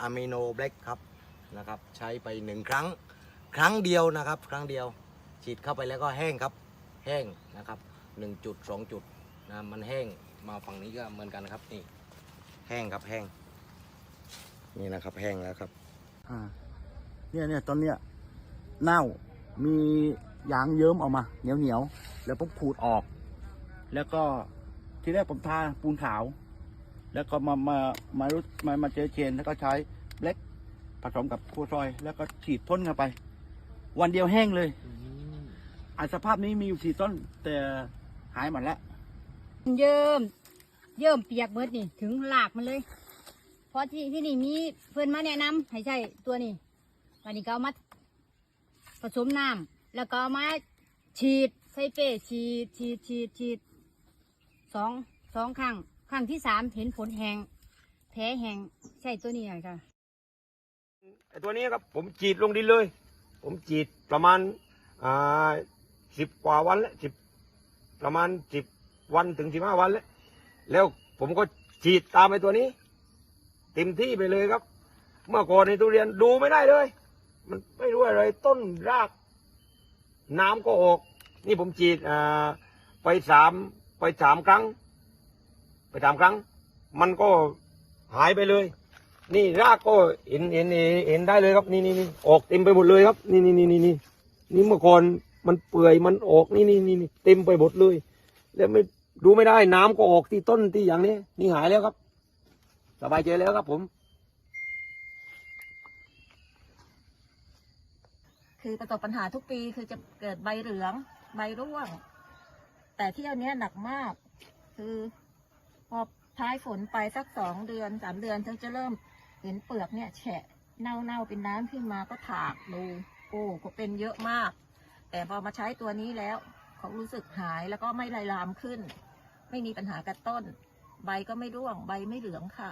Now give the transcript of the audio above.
อะมิโนเบล็กครับนะครับ ใช้ไปหนึ่งครั้ง ครั้งเดียวนะครับ ครั้งเดียวฉีดเข้าไปแล้วก็แห้งครับ แห้งนะครับหนึ่งจุดสองจุดนะมันแห้งมาฝั่งนี้ก็เหมือนกันครับนี่ แห้งครับแห้ง นี่นะครับแห้งแล้วครับอ่าเนี่ยเนี่ยตอนเนี้ยเน่ามียางเยิ้มออกมาเหนียวเหนียวแล้วผมขูดออก แล้วก็ที่แรกผมทาปูนขาว แล้วก็มามามารุมามาเจอเชนแล้วก็ใช้เบล็กผสมกับครัวซอย แล้วก็ฉีดพ่นเข้าไป วันเดียวแห้งเลยอันสภาพนี้มีอยู่สี่ต้น แต่หายหมดแล้วเยิ่มเยิ่มเปียกเบิดนี่ถึงหลากมันเลย เพราะที่ที่นี่มีเพื่อนมาแนะนำให้ใช่ตัวนี้วันนี้ก็เอามาผสมน้ำแล้วก็เอามาฉีดใส่เป้ฉีดฉีดฉีดฉีดสองสองครั้งค รั้งที่สามเห็นผลแหงแผลแหงใช่ตัวนี้เลยค่ะไอตัวนี้ครับผมฉีดลงดินเลย ผมฉีดประมาณอ่าสิบกว่าวันแล้วสิบประมาณสิบวันถึงสิบห้าวันแล้วแล้วผมก็ฉีดตามไอ้ตัวนี้ เต็มที่ไปเลยครับ เมื่อก่อนในทุเรียนดูไม่ได้เลย มันไม่รู้อะไรต้นราก น้ำก็ออก นี่ผมฉีดอ่าไปสามไปสามครั้ง ไปสามครั้ง มันก็หายไปเลย นี่รากก็เห็นเห็นเห็นได้เลยครับ นี่นี่นี่ออกเต็มไปหมดเลยครับ นี่นี่นี่นี่นี่นี่เมื่อก่อนมันเปื่อยมันออกนี่นี่นี่เต็มไปหมดเลย แล้วไม่ดูไม่ได้น้ำก็ออกที่ต้นที่อย่างนี้ นี่หายแล้วครับ สบายใจแล้วครับผม คือประสบปัญหาทุกปีคือจะเกิดใบเหลือง ใบร่วง แต่ที่อันนี้หนักมาก คือ พอท้ายฝนไปสักสองเดือนสามเดือนถึงจะเริ่มเห็นเปลือกเนี่ยแฉะเน่าๆเป็นน้ำขึ้นมาก็ถากดูโอ้ก็เป็นเยอะมาก แต่พอมาใช้ตัวนี้แล้วเขารู้สึกหายแล้วก็ไม่ลายลามขึ้น ไม่มีปัญหากับต้น ใบก็ไม่ร่วงใบไม่เหลืองค่ะ